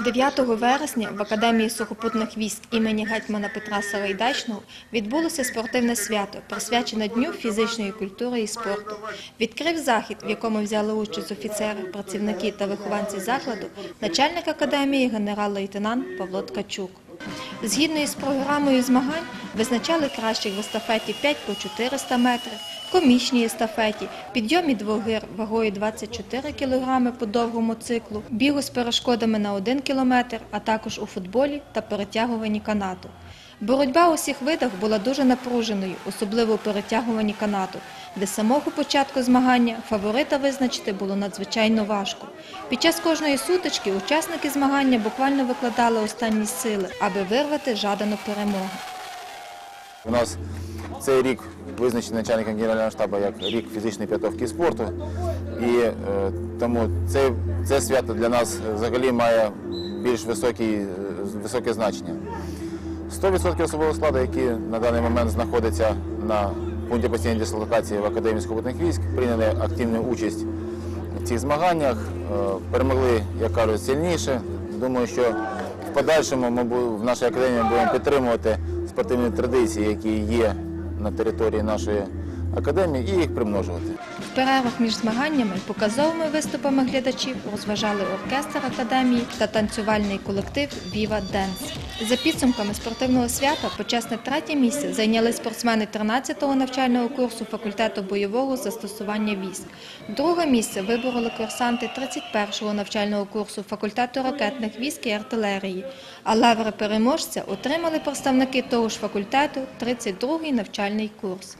9 вересня в Академії сухопутних військ імені гетьмана Петра Сарайдачного відбулося спортивне свято, присвячене Дню фізичної культури і спорту. Відкрив захід, в якому взяли участь офіцери, працівники та вихованці закладу, начальник академії генерал-лейтенант Павло Ткачук. Згідно із програмою змагань визначали кращих в естафеті 5 по 400 метрів, комічній естафеті, підйомі двох гир вагою 24 кг по довгому циклу, бігу з перешкодами на 1 км, а також у футболі та перетягуванні канату. Боротьба у всіх видах була дуже напруженою, особливо у перетягуванні канату, де з самого початку змагання фаворита визначити було надзвичайно важко. Під час кожної сутички учасники змагання буквально викладали останні сили, аби вирвати жадану перемогу. У нас цей рік визначений начальником генерального штабу як рік фізичної підготовки спорту. І е, тому це, це свято для нас взагалі має більш високі, е, високе значення. 100% особового складу, які на даний момент знаходяться на пункті постійної дислокації в Академії сухопутних військ, прийняли активну участь в цих змаганнях, е, перемогли, як кажуть, сильніше. Думаю, що в подальшому ми в нашій академії будемо підтримувати спортивні традиції, які є на території нашої академії, і їх примножувати. В перервах між змаганнями показовими виступами глядачів розважали оркестр академії та танцювальний колектив Віва Денс. За підсумками спортивного свята почесне третє місце зайняли спортсмени 13-го навчального курсу факультету бойового застосування військ. Друге місце вибороли курсанти 31-го навчального курсу факультету ракетних військ і артилерії. А лаври переможця отримали представники того ж факультету 32-й навчальний курс.